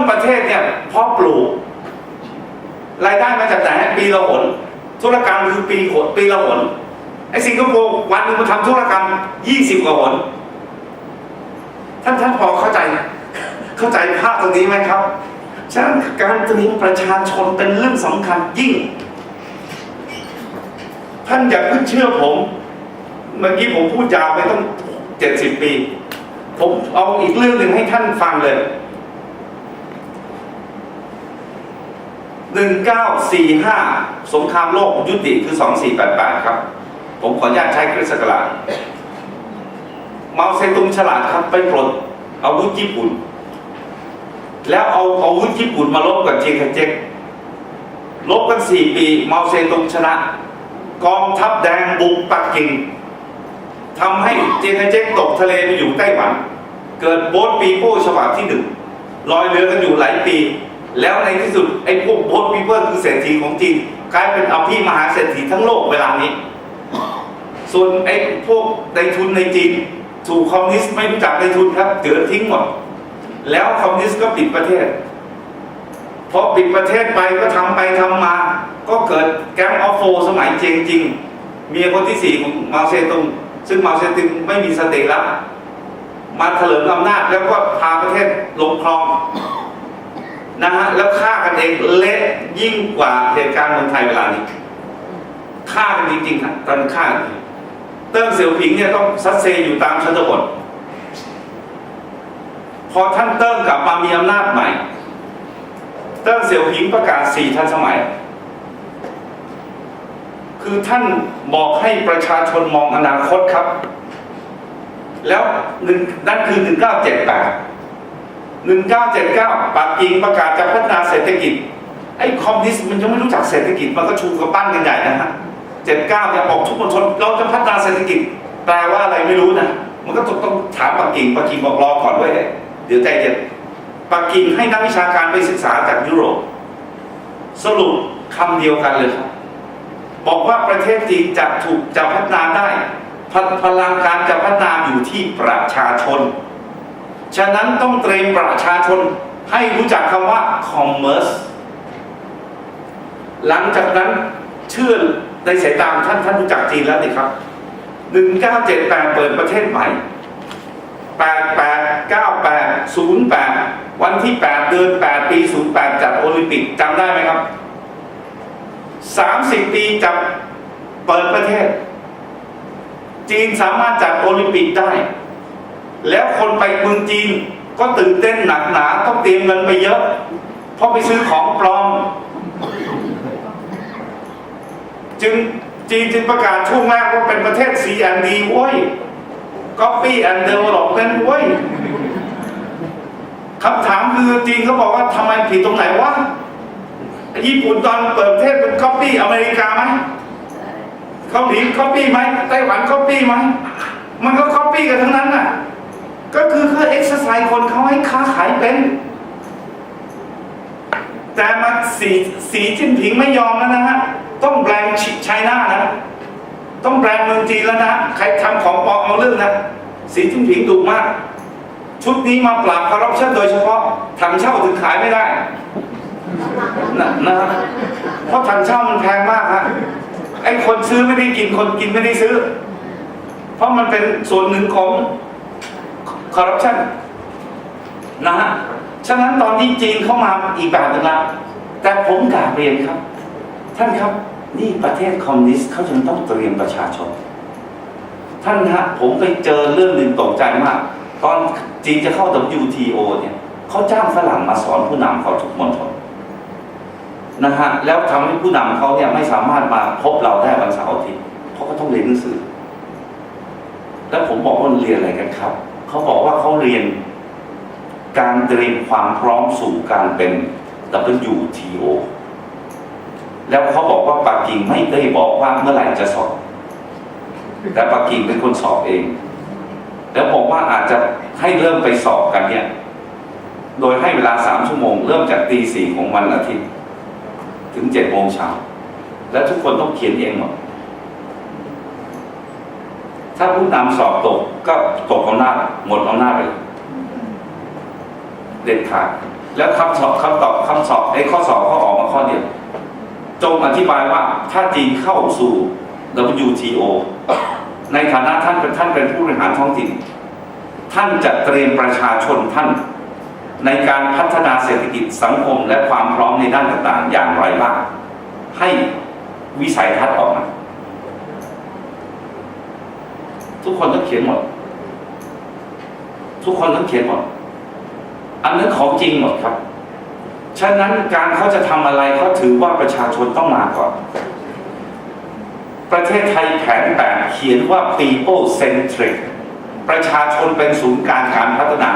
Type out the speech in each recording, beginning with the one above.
นประเทศเนี่ยเพาะปลูก รายได้มาจากไหนปีละหนธุรกรรมคือปีหนปีละหนไอ้สิงคโปร์วันหนึ่งมันทำธุรกรรมยี่สิบกว่าหนท่านท่านพอเข้าใจ เข้าใจภาพตรงนี้ไหมครับฉะนั้นการเตรียมประชาชนเป็นเรื่องสำคัญยิ่ง ท่านอย่าเพิ่งเชื่อผม เมื่อกี้ผมพูดยาวไปต้องเจ็ดสิบปี ผมเอาอีกเรื่องหนึ่งให้ท่านฟังเลย 1945 สงครามโลกยุติคือ 2488 ครับ ผมขออนุญาตใช้คริสต์ศักราชเมาเซตุงฉลาดครับไปปลดอาวุธญี่ปุ่น แล้วเอาอาวุธญี่ปุ่นมาลบกับเจียงไคเจ็กลบกัน 4 ปี เมาเซตุงชนะ กองทัพแดงบุกปักกิ่งทำให้เจียงไคเจ็กตกทะเลไปอยู่ไต้หวัน เกิดโบ๊ทปีโป้ฉบับที่หนึ่งลอยเรือกันอยู่หลายปี แล้วในที่สุดไอ้พวกโบ๊ทปีเปอร์คือเศรษฐีของจีนกลายเป็นอภิมหาเศรษฐีทั้งโลกเวลานี้ ส่วนไอ้พวกในทุนในจีนถูกคอมมิวนิสต์ไม่รู้จักในทุนครับเดือดทิ้งหมด แล้วคอมมิวนิสต์ก็ปิดประเทศพอปิดประเทศไปก็ทำไปทำมา ก็เกิดแก๊งออฟโฟสมัยเจงจริงเมียคนที่สี่ของมาโซตุงซึ่งมาโซตุงไม่มีสติแล้วมาเถลิงอำนาจแล้วก็พาประเทศลงคลอง นะฮะแล้วฆ่ากันเองเละยิ่งกว่าเหตุการณ์เมืองไทยเวลานี้ฆ่ากันจริงๆครับตอนฆ่าเติ้งเสี่ยวผิงเนี่ยต้องซัดเซอยู่ตามชนบทพอท่านเติ้งกลับมามีอำนาจใหม่ เติ้งเสี่ยวผิงประกาศสี่ทันสมัย คือท่านบอกให้ประชาชนมองอนาคตครับ แล้วหนึ่งนั่นคือ1978 1979 ปักกิ่งประกาศจะพัฒนาเศรษฐกิจ ไอ้คอมมิวนิสต์มันยังไม่รู้จักเศรษฐกิจ มันก็ชูกระปั้นกันใหญ่นะฮะ79เนี่ยบอกทุกมณฑลเราจะพัฒนาเศรษฐกิจ แปลว่าอะไรไม่รู้นะ มันก็ต้องต้องถามปักกิ่งปักกิ่งบอกรอก่อนเว้ยเดี๋ยวใจเย็นปักกิ่งให้นักวิชาการไปศึกษาจากยุโรป สรุปคำเดียวกันเลยครับบอกว่าประเทศจีนจะถูกจะพัฒนาได้พพลังการจะพัฒนาอยู่ที่ประชาชน ฉะนั้นต้องเตรียมประชาชนให้รู้จักคำว่า commerce หลังจากนั้นเชื่อในสายตาของท่านท่านรู้จักจีนแล้วนี่ครับ 1978 เปิดประเทศใหม่ 88 98 08 วันที่ 8 เดือน 8 ปี 08 จัดโอลิมปิกจำได้ไหมครับ 30 ปีจัดเปิดประเทศ จีนสามารถจัดโอลิมปิกได้ แล้วคนไปเมืองจีนก็ตื่นเต้นหนักหนาต้องเตรียมเงินไปเยอะ เพราะไปซื้อของปลอม จึงจีนจึงประกาศช่วงแรกว่าเป็นประเทศ C&D เว้ย Copy and Development เว้ยคำถามคือจีนเขาบอกว่าทำไมผิดตรงไหนวะญี่ปุ่นตอนเปิดประเทศเป็น Copy อเมริกาไหมเกาหลี Copy ไหมไต้หวัน Copy ไหมมันก็ Copy กันทั้งนั้นน่ะ ก็คือเขาเอ็กซ์ไซส์คนเขาให้ค้าขายเป็น แต่มาสีสีจิ้นผิงไม่ยอมแล้วนะฮะ ต้องแบรนด์ไชน่านะ ต้องแบรนด์เมืองจีนแล้วนะ ใครทำของปลอมเอาเรื่องนะ สีจิ้นผิงดุมาก ชุดนี้มาปราบคอร์รัปชันโดยเฉพาะถังเช่าถึงขายไม่ได้นะนะเพราะถังเช่ามันแพงมากฮะไอ้คนซื้อไม่ได้กินคนกินไม่ได้ซื้อ เพราะมันเป็นส่วนหนึ่งของ คอร์รัปชันนะฮะฉะนั้นตอนที่จีนเข้ามาอีกแบบหนึ่งละแต่ผมกราบเรียนครับ ท่านครับนี่ประเทศคอมมิวนิสต์เขาจึงต้องเตรียมประชาชน ท่านฮะผมไปเจอเรื่องหนึ่งตกใจมาก ตอนจีนจะเข้า WTO เนี่ยเขาจ้างฝรั่งมาสอนผู้นำเขาทุกมณฑลนะฮะแล้วทำให้ผู้นำเขาเนี่ยไม่สามารถมาพบเราได้วันเสาร์อาทิตย์เพราะเขาต้องเรียนหนังสือ แล้วผมบอกว่าเรียนอะไรกันครับ เขาบอกว่าเขาเรียน การเตรียมความพร้อมสู่การเป็น WTO แล้วเขาบอกว่าปักกิ่งไม่ได้บอกว่าเมื่อไหร่จะสอบ แต่ปักกิ่งเป็นคนสอบเอง แล้วบอกว่าอาจจะให้เริ่มไปสอบกันเนี่ย โดยให้เวลาสามชั่วโมง เริ่มจากตีสี่ของวันอาทิตย์ ถึงเจ็ดโมงเช้า และทุกคนต้องเขียนเองหมด ถ้าผู้นำสอบตกก็ตกอำนาจหมดอำนาจเลยเด็ดขาดแล้วคำสอบคำตอบคำสอบไอ้ข้อสอบเขาออกมาข้อเดียวจงอธิบายว่าถ้าจีนเข้าสู่ WTO ในฐานะท่านเป็นท่านเป็นผู้บริหารท้องถิ่น ท่านจะเตรียมประชาชนท่าน ในการพัฒนาเศรษฐกิจสังคมและความพร้อมในด้านต่างๆ อย่างไรบ้างให้วิสัยทัศน์ออกมา ทุกคนต้องเขียนหมด ทุกคนต้องเขียนหมด อันนั้นของจริงหมดครับ ฉะนั้นการเขาจะทำอะไรเขาถือว่าประชาชนต้องมาก่อน ประเทศไทยแผนแปดเขียนว่า people centric ประชาชนเป็นศูนย์กลางการพัฒนา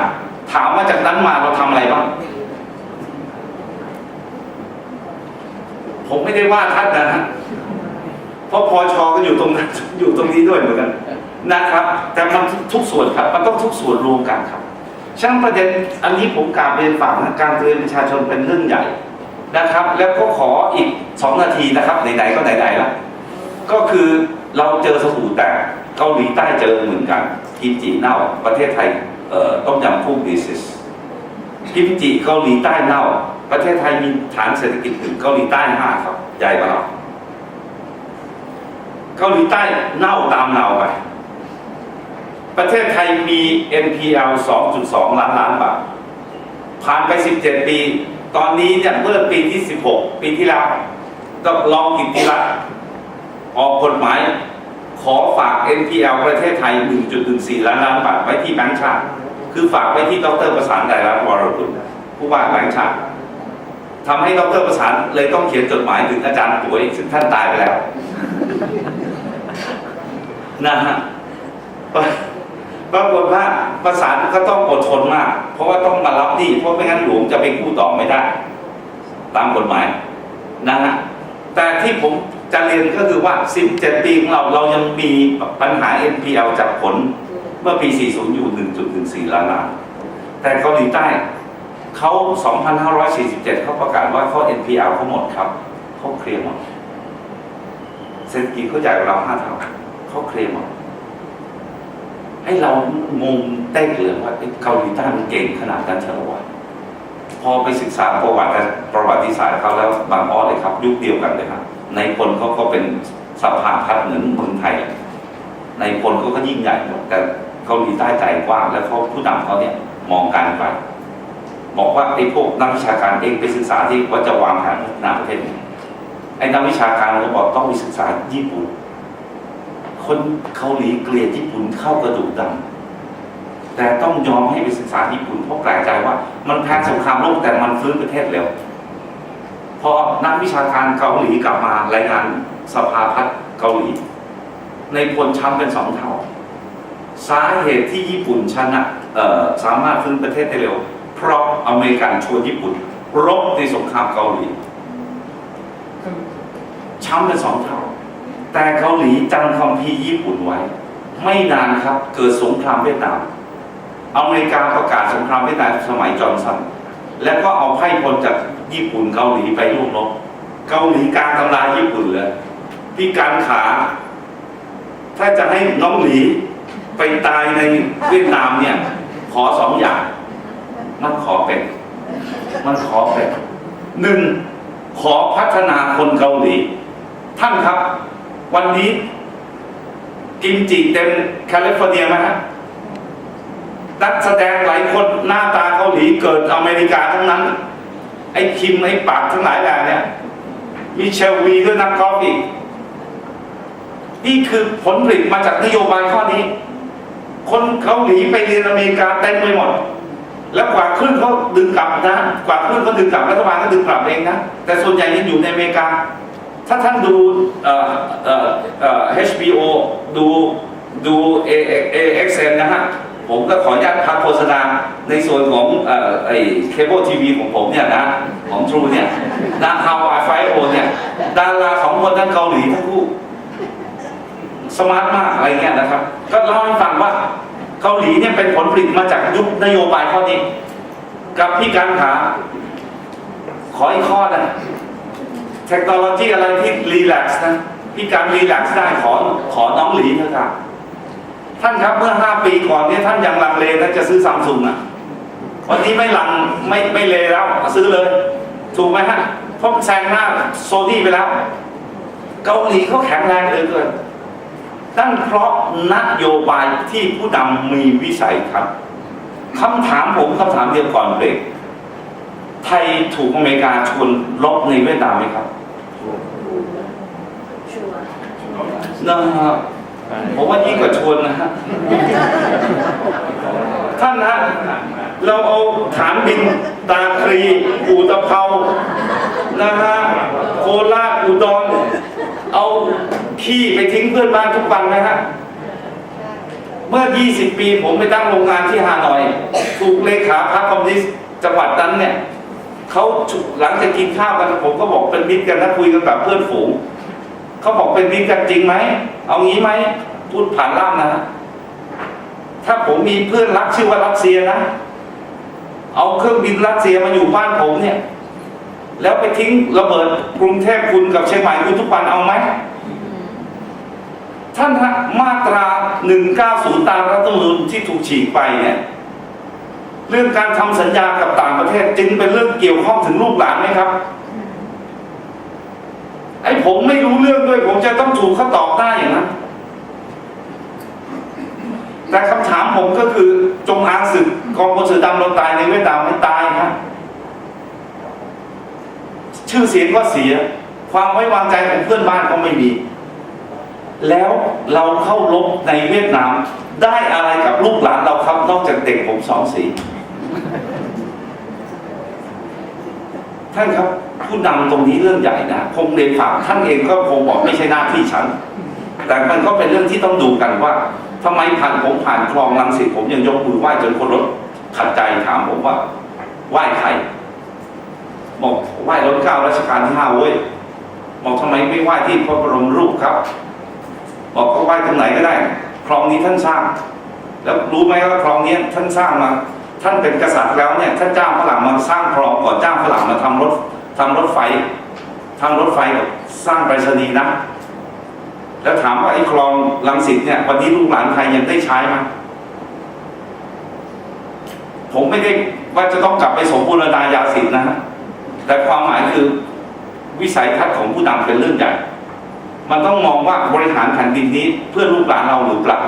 ถามว่าจากนั้นมาเราทำอะไรบ้างผมไม่ได้ว่าท่านนะฮะเพราะพอชอก็อยู่ตรงนั้นอยู่ตรงนี้ด้วยเหมือนกัน นะครับ แต่มันทุกส่วนครับมันต้องทุกส่วนรวมกันครับช่างประเด็นอันนี้ผมกราบเรียนฝากนะการเตือนประชาชนเป็นเรื่องใหญ่นะครับ แล้วก็ขออีกสองนาทีนะครับไหนๆก็ไหนๆแล้วก็คือเราเจอสบู่แตกเกาหลีใต้เจอเหมือนกันกิมจิเน่าประเทศไทยเอ่อต้มยำกุ้งดีซิสกิมจิเกาหลีใต้เน่า ประเทศไทยมีฐานเศรษฐกิจถึงเกาหลีใต้ห้าครับใหญ่กว่าเราเกาหลีใต้เน่าตามเราไป ประเทศไทยมี NPL 2.2 ล้านล้านบาท ผ่านไป 17 ปี ตอนนี้เนี่ยเมื่อปีที่ 16 ปีที่แล้วก็ลองกิติรัตออกกฎหมาย ขอฝาก NPL ประเทศไทย 1.14 ล้านล้านบาทไว้ที่แบงก์ชาติ คือฝากไว้ที่ดรประสานไดรัตน์วรกุลผู้ว่าแบงก์ชาติทำให้ดรประสานเลยต้องเขียนจดหมายถึงอาจารย์ป่วยซึ่งท่านตายไปแล้วนะฮะ ปรากฏว่าประสานก็ต้องอดทนมาก เพราะว่าต้องมารับหนี้เพราะไม่งั้นหลวงจะไปกู้ต่อไม่ได้ ตามกฎหมายนะฮะแต่ที่ผมจะเรียนก็คือว่า 17 ปีของเราเรายังมีปัญหา NPL จากผลเมื่อปี 40 อยู่ 1.14 ล้านล้าน แต่เกาหลีใต้เขา 2,547 เขาประกาศว่าเขา NPL เขาหมดครับ เขาเคลียร์หมด เศรษฐกิจเขาใหญ่กว่าเราห้าเท่าเขาเคลียร์หมด ให้เรางงเต้นเลยว่าเกาหลีใต้มันเก่งขนาดนั้นเชียวะพอไปศึกษาประวัติประวัติศาสตร์เขาแล้วบางอ้อเลยครับ ยุคเดียวกันเลยครับในพลเขาก็เป็นสภาพัฒน์เหมือนเมืองไทย ในพลเขาก็ยิ่งใหญ่หมดแต่เกาหลีใต้ใจกว้างแล้วเขาผู้นำเขาเนี่ยมองการไกลบอกว่าไอ้พวกนักวิชาการเองไปศึกษาที่ว่าจะวางแผนพัฒนาประเทศไอ้นักวิชาการเขาบอกต้องไปศึกษาญี่ปุ่น คนเกาหลีเกลียดญี่ปุ่นเข้ากระดูกดำแต่ต้องยอมให้ไปศึกษาญี่ปุ่นเพราะแปลกใจว่า มันแพ้สงครามโลกแต่มันฟื้นประเทศเร็วพอนักวิชาการเกาหลีกลับมารายงานสภาพัฒน์เกาหลี ในพลช้ำเป็นสองเท่า สาเหตุที่ญี่ปุ่นชนะสามารถฟื้นประเทศได้เร็ว เพราะอเมริกันชวนญี่ปุ่น รบในสงครามเกาหลีช้ำเป็นสองเท่า แต่เกาหลีจำคำพีญี่ปุ่นไว้ ไม่นานครับเกิดสงครามเวียดนามอเมริกาประกาศสงครามเวียดนามสมัยจอห์นสันแล้วก็เอาไพ่พลจากญี่ปุ่นเกาหลีไปร่วมรบเกาหลีกลางทำลายญี่ปุ่นเลยพี่การขา ถ้าจะให้น้องหลีไปตายในเวียดนามเนี่ย ขอสองอย่าง มันขอเป็น มันขอเป็นหนึ่งขอพัฒนาคนเกาหลี ท่านครับ วันนี้กิมจิเต็มแคลิฟอร์เนียไหมฮะนักแสดงหลายคนหน้าตาเกาหลีเกิดอเมริกาทั้งนั้น ไอ้คิมไอ้ปากทั้งหลายแหล่เนี่ย มีเชลวีด้วยนักกอล์ฟอีก นี่คือผลผลิตมาจากนโยบายข้อนี้ คนเกาหลีไปเรียนอเมริกาเต็มไปหมด แล้วกว่าขึ้นเขาดึงกลับนะ กว่าขึ้นเขาดึงกลับรัฐบาลก็ดึงกลับเองนะ แต่ส่วนใหญ่ยังอยู่ในอเมริกา ถ้าท่านดูเอ่อเอ่อเอ่อ HBO ดูดู AXN นะฮะ ผมก็ขออนุญาตพักโฆษณาในส่วนของเอ่อไอ้เคเบิลทีวีของผมเนี่ยนะ ของ True เนี่ยนะ How I Fight O เนี่ย ดาราสองคนทั้งเกาหลีทั้งคู่สมาร์ทมากอะไรเงี้ยนะครับ ก็เล่าให้ฟังว่าเกาหลีเนี่ยเป็นผลผลิตมาจากยุคนโยบายข้อนี้ กับพี่การขาขออีกข้อนะ เทคโนโลยีอะไรที่รีแลกซ์นะพี่การรีแลกซ์ได้ขอขอน้องหลีเถอะครับท่านครับเมื่อ5ปีก่อนเนี่ยท่านยังลังเลท่านจะซื้อซัมซุงอะวันนี้ไม่ลังไม่ไม่เลแล้ว ซื้อเลย ถูกไหมฮะเพราะแซงหน้าโซนี่ไปแล้ว เกาหลีเขาแข็งแรงเลยเกินนั่นเพราะนโยบายที่ผู้นำมีวิสัยครับคำถามผมคำถามเดียวก่อนเบรก ไทยถูกอเมริกาชวนลบในเวียดนามไหมครับชัวร์นะฮะผมว่ายิ่งกว่าชวนนะฮะท่านนะเราเอาฐานบินตาครีอูตะเภานะฮะโคราชอุดรเอาขี้ไปทิ้งเพื่อนบ้านทุกวันนะฮะเมื่อ 20 ปีผมไปตั้งโรงงานที่ฮานอย ถูกเลขาพรรคคอมมิวนิสต์จังหวัดนั้นเนี่ย เขาหลังจากกินข้าวกันผมก็บอกเป็นมิตรกันนะคุยกันแบบเพื่อนฝูงเขาบอกเป็นมิตรกันจริงไหมเอางี้ไหมพูดผ่านล่ามนะถ้าผมมีเพื่อนรักชื่อว่ารัสเซียนะเอาเครื่องบินรัสเซียมาอยู่บ้านผมเนี่ย แล้วไปทิ้งระเบิดกรุงเทพคุณกับเชียงใหม่คุณทุกวันเอาไหมท่านฮะมาตรา 190 ตามรัฐธรรมนูญที่ถูกฉีกไปเนี่ย เรื่องการทำสัญญากับต่างประเทศจึงเป็นเรื่องเกี่ยวข้องถึงลูกหลานไหมครับ ไอ้ผมไม่รู้เรื่องด้วย ผมจะต้องถูกเขาตอบได้อย่างนั้นแต่คำถามผมก็คือจงอางศึกกองพลเสือดำเราตายในเวียดนามไม่ตายครับชื่อเสียงก็เสีย ความไว้วางใจของเพื่อนบ้านก็ไม่มี แล้วเราเข้ารบในเวียดนามได้อะไรกับลูกหลานเราครับนอกจากเด็กผมสองสี ท่านครับผู้นำตรงนี้เรื่องใหญ่นะคงเรียนฝากท่านเองก็คงบอกไม่ใช่หน้าที่ฉัน แต่มันก็เป็นเรื่องที่ต้องดูกันว่าทำไมผ่านผมผ่านคลองลังสิตผมยังยกมือไหว้จนคนรถขัดใจถามผมว่าไหว้ใครบอกไหว้รถเก้ารัชกาลที่ห้าเว้ยบอกทำไมไม่ไหว้ที่พระบรมรูปครับ บอกก็ไหว้ตรงไหนก็ได้ คลองนี้ท่านสร้าง แล้วรู้ไหมว่าคลองนี้ท่านสร้างมา ท่านเป็นกษัตริย์แล้วเนี่ยท่านจ้างฝรั่งมาสร้างคลองก่อนจ้างฝรั่งมาทำรถทำรถไฟทำรถไฟสร้างไปรษณีย์นะ แล้วถามว่าไอ้คลองลังสิตเนี่ยวันนี้ลูกหลานไทยยังได้ใช้ไหมผมไม่ได้ว่าจะต้องกลับไปสมบูรณาญาสิทธินะฮะแต่ความหมายคือวิสัยทัศน์ของผู้นำเป็นเรื่องใหญ่ มันต้องมองว่าบริหารแผ่นดินนี้เพื่อลูกหลานเราหรือเปล่า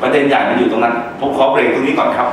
ประเด็นใหญ่มันอยู่ตรงนั้น ผมขอเบรกตรงนี้ก่อนครับ